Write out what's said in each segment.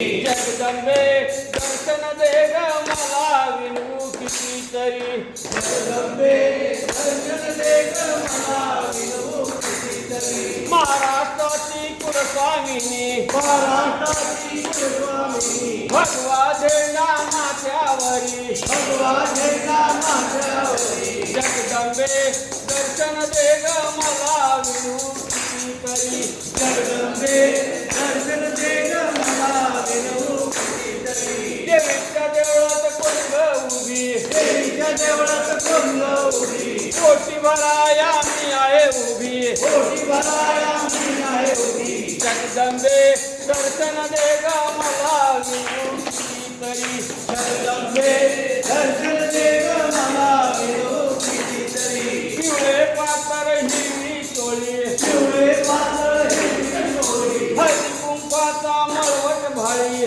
जगदंबे दर्शन दे ग मला विनू कितीतरी जगदंबे दर्शन दे ग मला विनवू कितीतरी महाराष्ट्राची कुलस्वामिनी। महाराष्ट्राची स्वामी भगवा झेंडा माथ्यावरी। भगवा झेंडा माझ्यावरी जगदंबे दर्शन दे ग मला विनू कितीतरी जगदंबे दर्शन देवळात कोण उभी कोटी भराया मी आहे उभी. कोटी भराया मी आहे उभी. जगदंबे दर्शन दे ग मला विनू कितीतरी जगदंबे दर्शन दे ग मला विनवू कितीतरी पिवळे पातर हिरवी टोळी पिवळे पातळ हिरवी डोळी हळदी मळवट भाळी.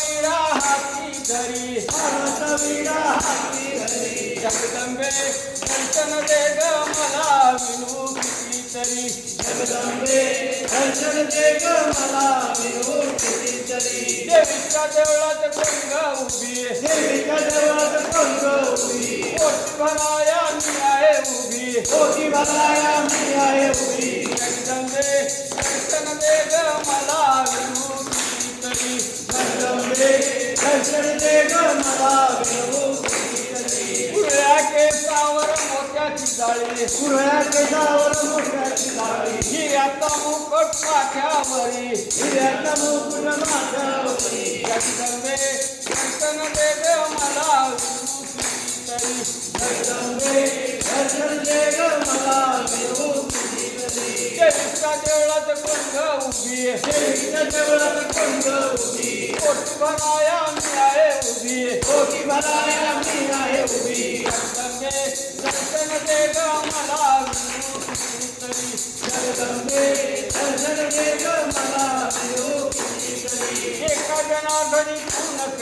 विरा हाती धरी। भारत वीरा हाती घरी जगदंबे दर्शन दे ग मला विनू कितीतरी जगदंबे दर्शन दे ग मला विनवू कितीतरी देवीच्या देवळात कोण उभी देवीच्या देवळात कोण उभी पोट भराया मी आहे उभी कोटी भराया मी आहे उभी जगदंबे दर्शन दे ग मला विनू कितीतरी जगदंबे दर्शन दे ग मला विनवू कितीतरी पुऱ्या केसावर मोत्याची जाळी पुऱ्या केसावर मोठ्याची दाढी। हिऱ्याचा मुकट पाठ्यावरी हिऱ्याचा मुकुट माझ्यावरी जगदंबे दर्शन दे ग मला विनू कितीतरी जगदंबे दर्शन दे ग मला देवीच्या देवळात कोण उभी देवीच्या देवळात कोण उभी कोटी भराया मी आहे उभी कोटी भराया मी आहे उभी जगदंबे दर्शन दे ग मला जगदंबे दर्शन दे ग मला एका जनार्दनी पूर्ण